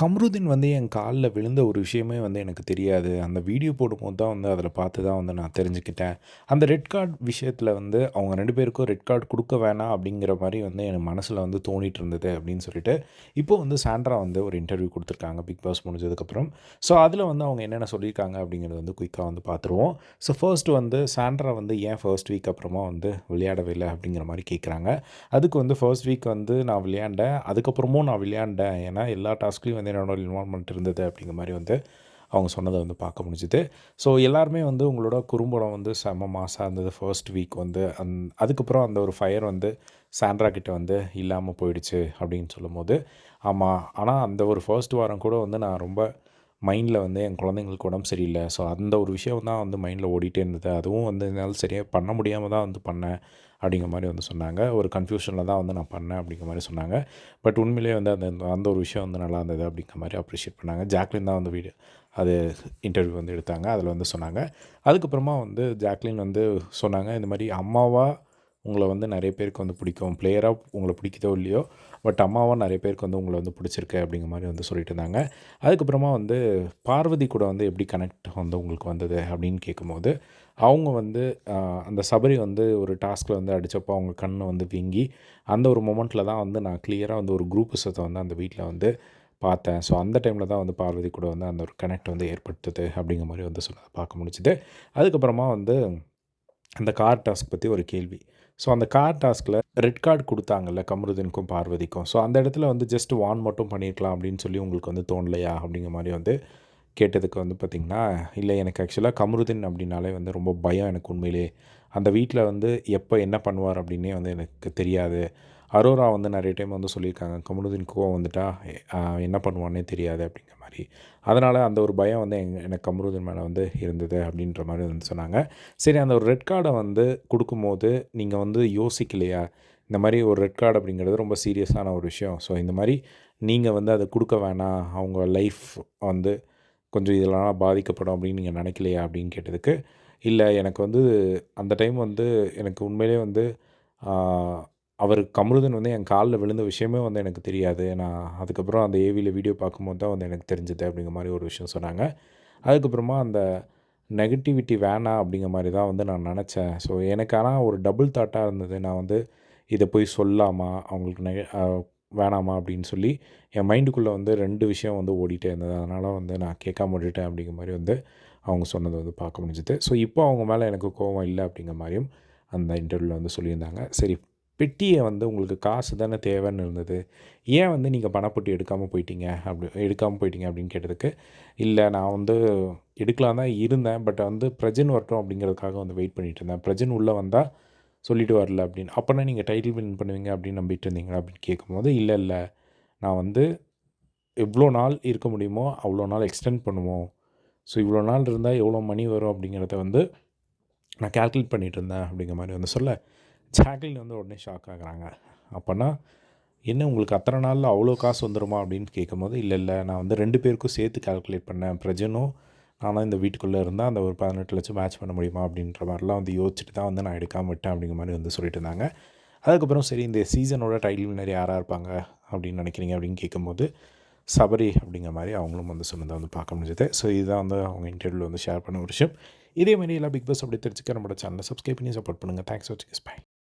கம்ருதீன் வந்து என் காலில் விழுந்த ஒரு விஷயமே வந்து எனக்கு தெரியாது. அந்த வீடியோ போடும்போது தான் வந்து அதில் பார்த்து தான் வந்து நான் தெரிஞ்சுக்கிட்டேன். அந்த ரெட் கார்டு விஷயத்தில் வந்து அவங்க ரெண்டு பேருக்கும் ரெட் கார்டு கொடுக்க வேணாம் அப்படிங்கிற மாதிரி வந்து எனக்கு மனசில் வந்து தோணிட்டு இருந்தது அப்படின்னு சொல்லிட்டு இப்போ வந்து சாண்ட்ரா வந்து ஒரு இன்டர்வியூ கொடுத்துருக்காங்க. பிக் பாஸ் முடிஞ்சதுக்கப்புறம். ஸோ அதில் வந்து அவங்க என்னென்ன சொல்லியிருக்காங்க அப்படிங்கிறது வந்து குயிக்காக வந்து பார்த்துருவோம். ஸோ ஃபர்ஸ்ட் வந்து சாண்ட்ரா வந்து ஏன் ஃபர்ஸ்ட் வீக் அப்புறமா வந்து விளையாடவில்லை அப்படிங்கிற மாதிரி கேட்குறாங்க. அதுக்கு வந்து ஃபர்ஸ்ட் வீக் வந்து நான் விளையாண்டேன். அதுக்கப்புறமும் நான் விளையாண்டேன். ஏன்னா எல்லா டாஸ்க்லேயும் வந்து என்னோட இன்வால்மெண்ட் இருந்தது அப்படிங்கிற மாதிரி வந்து அவங்க சொன்னதை வந்து பார்க்க முடிஞ்சுது. ஸோ எல்லாருமே வந்து உங்களோட குறும்படம் வந்து செம மாசாக இருந்தது. ஃபர்ஸ்ட் வீக் வந்து அந் அதுக்கப்புறம் அந்த ஒரு ஃபயர் வந்து சாண்ட்ரா கிட்ட வந்து இல்லாமல் போயிடுச்சு அப்படின்னு சொல்லும்போது ஆமாம் ஆனால் அந்த ஒரு ஃபர்ஸ்ட் வாரம் கூட வந்து நான் ரொம்ப மைண்டில் வந்து என் குழந்தைங்களுக்கு உடம்பு சரியில்லை. ஸோ அந்த ஒரு விஷயம் தான் வந்து மைண்டில் ஓடிட்டே இருந்தது. அதுவும் வந்து என்னால் சரியாக பண்ண முடியாமல் தான் வந்து பண்ணேன் அப்படிங்கிற மாதிரி வந்து சொன்னாங்க. ஒரு கன்ஃபியூஷனில் தான் வந்து நான் பண்ணேன் அப்படிங்கிற மாதிரி சொன்னாங்க. பட் உண்மையிலேயே வந்து அந்த அந்த ஒரு விஷயம் வந்து நல்லா இருந்தது அப்படிங்கிற மாதிரி அப்ரிஷியேட் பண்ணாங்க. ஜாக்லின் தான் வந்து வீடியோ அது இன்டர்வியூ வந்து எடுத்தாங்க. அதில் வந்து சொன்னாங்க. அதுக்கப்புறமா வந்து ஜாக்லின் வந்து சொன்னாங்க இந்த மாதிரி அம்மாவாக உங்களை வந்து நிறைய பேருக்கு வந்து பிடிக்கும். பிளேயராக உங்களை பிடிக்குதோ இல்லையோ பட் அம்மாவாக நிறைய பேருக்கு வந்து உங்களை வந்து பிடிச்சிருக்கு அப்படிங்கிற மாதிரி வந்து சொல்லிட்டு இருந்தாங்க. அதுக்கப்புறமா வந்து பார்வதி கூட வந்து எப்படி கனெக்ட் வந்து உங்களுக்கு வந்தது அப்படின்னு கேட்கும்போது அவங்க வந்து அந்த சபரி வந்து ஒரு டாஸ்கில் வந்து அடித்தப்போ அவங்க கண்ணை வந்து வீங்கி அந்த ஒரு மொமெண்ட்டில் தான் வந்து நான் கிளியராக வந்து ஒரு குரூப் விஷயத்தை வந்து அந்த வீட்டில் வந்து பார்த்தேன். ஸோ அந்த டைமில் தான் வந்து பார்வதி கூட வந்து அந்த ஒரு கனெக்ட் வந்து ஏற்படுத்துது அப்படிங்கிற மாதிரி வந்து சொன்னதை பார்க்க முடிஞ்சுது. அதுக்கப்புறமா வந்து அந்த கார் டாஸ்க் பற்றி ஒரு கேள்வி. ஸோ அந்த கார் டாஸ்கில் ரெட் கார்டு கொடுத்தாங்கல்ல கமருதீனுக்கும் பார்வதிக்கும். ஸோ அந்த இடத்துல வந்து ஜஸ்ட் வான் மட்டும் பண்ணியிருக்கலாம் அப்படின்னு சொல்லி உங்களுக்கு வந்து தோணலையா அப்படிங்கிற மாதிரி வந்து கேட்டதுக்கு வந்து பார்த்திங்கன்னா இல்லை எனக்கு ஆக்சுவலாக கமருதீன் அப்படின்னாலே வந்து ரொம்ப பயம் எனக்கு உண்மையிலே. அந்த வீட்டில் வந்து எப்போ என்ன பண்ணுவார் அப்படின்னே வந்து எனக்கு தெரியாது. அரோரா வந்து நிறைய டைம் வந்து சொல்லியிருக்காங்க. கமலுதீன் கோவம் வந்துட்டா என்ன பண்ணுவான்னே தெரியாது அப்படிங்கிற மாதிரி. அதனால் அந்த ஒரு பயம் வந்து எங் எனக்கு கமருதீன் மேலே வந்து இருந்தது அப்படின்ற மாதிரி வந்து சொன்னாங்க. சரி அந்த ஒரு ரெட் கார்டை வந்து கொடுக்கும்போது நீங்கள் வந்து யோசிக்கலையா? இந்த மாதிரி ஒரு ரெட் கார்டு அப்படிங்கிறது ரொம்ப சீரியஸான ஒரு விஷயம். ஸோ இந்த மாதிரி நீங்கள் வந்து அதை கொடுக்க வேணாம். அவங்க லைஃப் வந்து கொஞ்சம் இதெல்லாம் பாதிக்கப்படும் அப்படின்னு நீங்கள் நினைக்கலையா அப்படின்னு கேட்டதுக்கு இல்லை எனக்கு வந்து அந்த டைம் வந்து எனக்கு உண்மையிலே வந்து அவர் கமருதன் வந்து என் காலில் விழுந்த விஷயமே வந்து எனக்கு தெரியாது. நான் அதுக்கப்புறம் அந்த ஏவியில் வீடியோ பார்க்கும்போது தான் வந்து எனக்கு தெரிஞ்சது அப்படிங்கிற மாதிரி ஒரு விஷயம் சொன்னாங்க. அதுக்கப்புறமா அந்த நெகட்டிவிட்டி வேணாம் அப்படிங்கிற மாதிரி தான் வந்து நான் நினச்சேன். ஸோ எனக்கு ஆனால் ஒரு டபுள் தாட்டாக இருந்தது. நான் வந்து இதை போய் சொல்லாமா? அவங்களுக்கு நெக வேணாமா? அப்படின்னு சொல்லி என் மைண்டுக்குள்ளே வந்து ரெண்டு விஷயம் வந்து ஓடிட்டே இருந்தது. அதனால் வந்து நான் கேட்காம விட்டுட்டேன் அப்படிங்கிற மாதிரி வந்து அவங்க சொன்னதை வந்து பார்க்க முடிஞ்சுது. ஸோ இப்போ அவங்க மேலே எனக்கு கோவம் இல்லை அப்படிங்கிற மாதிரியும் அந்த இன்டர்வியூவில் வந்து சொல்லியிருந்தாங்க. சரி பெட்டியை வந்து உங்களுக்கு காசு தானே தேவைன்னு இருந்தது. ஏன் வந்து நீங்கள் பணப்பட்டி எடுக்காமல் போயிட்டீங்க? அப்படி எடுக்காமல் போயிட்டீங்க அப்படின்னு கேட்டதுக்கு இல்லை நான் வந்து எடுக்கலாம் தான் இருந்தேன் பட் வந்து பிரஜன் வரட்டும் அப்படிங்கிறதுக்காக வந்து வெயிட் பண்ணிகிட்டு இருந்தேன். பிரஜன் உள்ளே வந்தால் சொல்லிட்டு வரல அப்படின்னு. அப்போனா நீங்கள் டைட்டில் வின் பண்ணுவீங்க அப்படின்னு நம்பிட்டு இருந்தீங்களா அப்படின்னு கேட்கும்போது இல்லை இல்லை. நான் வந்து எவ்வளோ நாள் இருக்க முடியுமோ அவ்வளோ நாள் எக்ஸ்டெண்ட் பண்ணுவோம். ஸோ இவ்வளோ நாள் இருந்தால் எவ்வளோ மணி வரும் அப்படிங்கிறத வந்து நான் கால்குலேட் பண்ணிகிட்டு இருந்தேன் அப்படிங்கிற மாதிரி வந்து சொல்ல. ஜாக்லின் வந்து உடனே ஷாக் ஆகுறாங்க. அப்போனா என்ன உங்களுக்கு அத்தனை நாளில் அவ்வளோ காசு வந்துடுமா அப்படின்னு கேட்கும்போது இல்லை இல்லை நான் வந்து ரெண்டு பேருக்கும் சேர்த்து கால்குலேட் பண்ணேன். பிரஜனும் நானும் இந்த வீட்டுக்குள்ளே இருந்தால் அந்த ஒரு பதினெட்டு லட்சம் மேட்ச் பண்ண முடியுமா? அப்படின்ற மாதிரிலாம் வந்து யோசிச்சுட்டு தான் வந்து நான் எடுக்காமல் விட்டேன் அப்படிங்கிற மாதிரி வந்து சொல்லிட்டு இருந்தாங்க. அதுக்கப்புறம் சரி இந்த சீசனோட டைட்டில் வின்னர் யாராக இருப்பாங்க? அப்படின்னு நினைக்கிறீங்க அப்படின்னு கேட்கும்போது சபரி அப்படிங்கிற மாதிரி அவங்களும் வந்து சொன்னதை வந்து பார்க்க முடிஞ்சது. ஸோ இதுதான் வந்து அவங்க இன்டர்வியூவில் வந்து ஷேர் பண்ண ஒரு விஷயம். இதே மாதிரி எல்லாம் பிக் பாஸ் அப்படி தெரிஞ்சுக்க நம்மளோட சேனலை சப்ஸ்கிரைப் பண்ணி சப்போர்ட் பண்ணுங்கள் தேங்க்ஸ் வாட்சிங் பை